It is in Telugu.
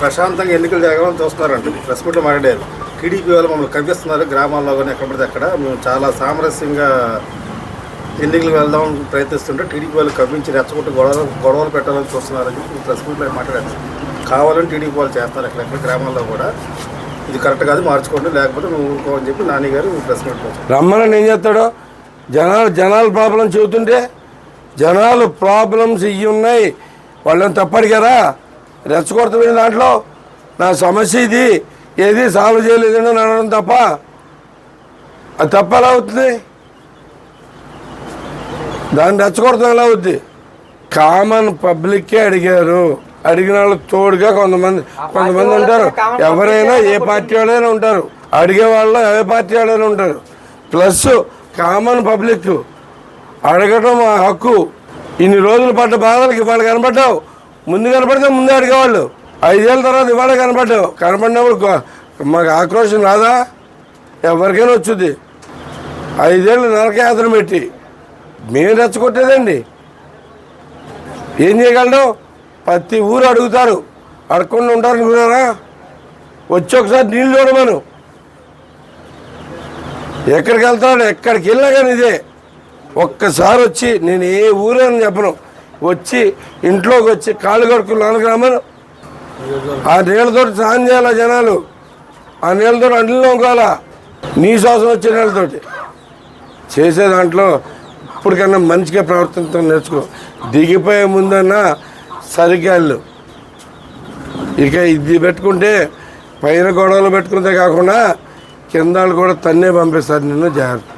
ప్రశాంతంగా ఎన్నికలు జరగాలని చూస్తున్నారండి ప్రెస్ మీట్లో మాట్లాడారు. టీడీపీ వాళ్ళు మమ్మల్ని కనిపిస్తున్నారు గ్రామాల్లో కానీ ఎక్కడ పడితే అక్కడ. మేము చాలా సామరస్యంగా ఎన్నికలు వెళ్దాం ప్రయత్నిస్తుంటే టీడీపీ వాళ్ళు కవ్వించి రెచ్చగొట్టి గొడవలు గొడవలు పెట్టాలని చూస్తున్నారని చెప్పి ప్రెస్ మీట్లో మాట్లాడారు. కావాలని టీడీపీ వాళ్ళు చేస్తారు ఎక్కడెక్కడ గ్రామాల్లో కూడా. ఇది కరెక్ట్ కాదు మార్చుకోండి లేకపోతే మేము ఊరుకోమని చెప్పి నాన్నగారు ప్రెస్ మీట్లో వచ్చారు. రమ్మని ఏం చేస్తాడో? జనాలు జనాల ప్రాబ్లం చెబుతుంటే జనాలు ప్రాబ్లమ్స్ ఇవి ఉన్నాయి. వాళ్ళని తప్పడిగారా రెచ్చగొడుతుంది దాంట్లో నా సమస్య ఇది ఏది సాల్వ్ చేయలేదని అనడం తప్ప. అది తప్ప ఎలా అవుతుంది? దాన్ని రెచ్చగొడతాం ఎలా అవుద్ది? కామన్ పబ్లిక్కే అడిగారు. అడిగిన వాళ్ళు తోడుగా కొంతమంది కొంతమంది ఉంటారు. ఎవరైనా ఏ పార్టీ వాళ్ళైనా ఉంటారు. అడిగే వాళ్ళు ఏ పార్టీ వాళ్ళైనా ఉంటారు. ప్లస్ కామన్ పబ్లిక్ అడగటం హక్కు. ఇన్ని రోజులు పడ్డ బాధలకి ఇవాళ కనపడ్డావు ముందు కనపడితే ముందే అడిగేవాళ్ళు. ఐదేళ్ళ తర్వాత ఇవాళ కనపడ్డావు. కనపడినప్పుడు మాకు ఆక్రోషం రాదా? ఎవరికైనా వచ్చుద్ది. ఐదేళ్ళు నరకయాత్ర పెట్టి. మేము రెచ్చగొట్టేదండి. ఏం చేయగలడు? ప్రతి ఊరు అడుగుతారు. అడగకుండా ఉంటారు అనుకున్నారా వచ్చి ఒకసారి నీళ్ళు చూడమను. ఎక్కడికి వెళ్తాడు? ఎక్కడికి వెళ్ళినా కానీ ఇదే. ఒక్కసారి వచ్చి నేను ఏ ఊరు అని చెప్పను. వచ్చి ఇంట్లోకి వచ్చి కాళ్ళు కడుక్కున్నాను రమ్మను ఆ నీళ్ళతో స్నానం చేయాలి జనాలు? ఆ నీళ్ళతో అంట్లో నొక్కాలా నీ శ్వాసం వచ్చే నీళ్ళతోటి చేసే దాంట్లో ఇప్పటికన్నా మంచిగా ప్రవర్తించడం నేర్చుకో. దిగిపోయే ముందన్నా సరిగ్గా ఇక ఇది పెట్టుకుంటే పైన గొడవలు పెట్టుకుంటే కాకుండా కింద కూడా తన్నే పంపిస్తారు నిన్ను జాగ్రత్త.